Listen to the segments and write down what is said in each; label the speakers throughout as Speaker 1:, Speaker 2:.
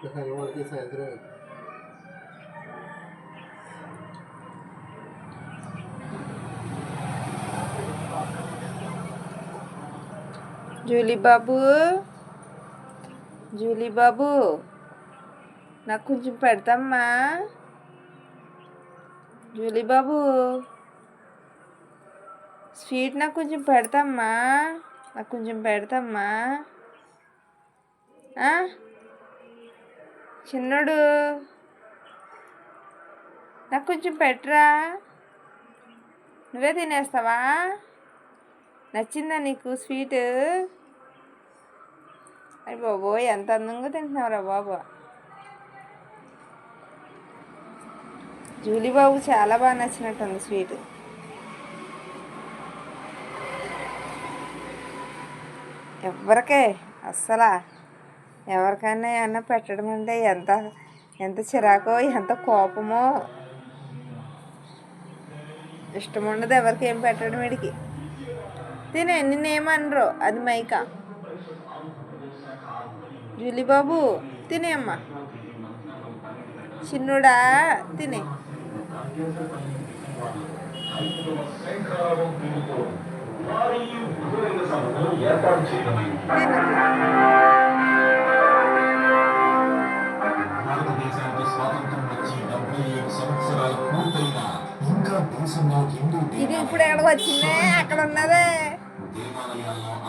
Speaker 1: వాళ్ళకి సాయంత్రం
Speaker 2: Julie babu Julie babu నాకు కొంచెం పెడతామ్మా జూలీ బాబు స్వీట్ నాకు కొంచెం పెడతామ్మా నాకు కొంచెం పెడతామ్మా చిన్నోడు. నాకు కొంచెం పెట్టరా? నువ్వే తినేస్తావా? నచ్చిందా నీకు స్వీట్? అరే బాబో ఎంత అందంగా తింటున్నావురా బాబు. జూలీ బాబు చాలా బాగా నచ్చినట్టుంది స్వీట్. ఎవరికే అస్సలా. ఎవరికైనా ఏమన్నా పెట్టడం అంటే ఎంత ఎంత చిరాకో ఎంత కోపమో. ఇష్టం ఉండదు ఎవరికి ఏం పెట్టడం వీడికి. తినే నిన్నేమనరు అది మైక. జూలిబాబు తినే అమ్మా. చిన్నుడా తినే. తిన
Speaker 3: సంవత్సరాలు పూర్తయినా ఇంకా దేశంలో హిందూ
Speaker 2: ఇది ఇప్పుడు ఎక్కడికి వచ్చిందే అక్కడ ఉన్నదే.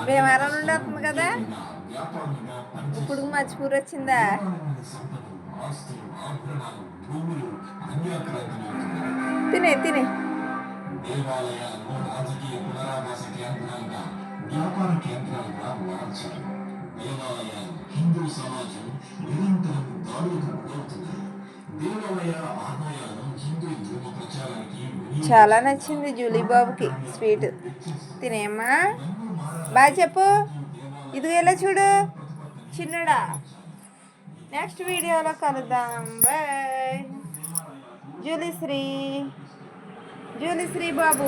Speaker 2: భీమవరం నుండి వస్తుంది కదా. ఇప్పుడు మర్చిపూర్ వచ్చిందా? తినే తినే.
Speaker 3: దేవాలయాలను రాజకీయ పునరావాస కేంద్రాలుగా వ్యాపార కేంద్రాలుగా మార్చారు. దేవాలయాలు హిందూ సమాజం నిరంతరం దాడులకు గురవుతున్నాయి దేవాలయాల ఆదాయాలను
Speaker 2: చాలా నచ్చింది జూలీ బాబుకి. స్వీట్. తినేమ్మా బాగా చెప్పు. ఇదిగో ఇలా చూడు. చిన్నడా. నెక్స్ట్ వీడియోలో కలుద్దాం. బాయ్. జూలిశ్రీ జూలిశ్రీ బాబు.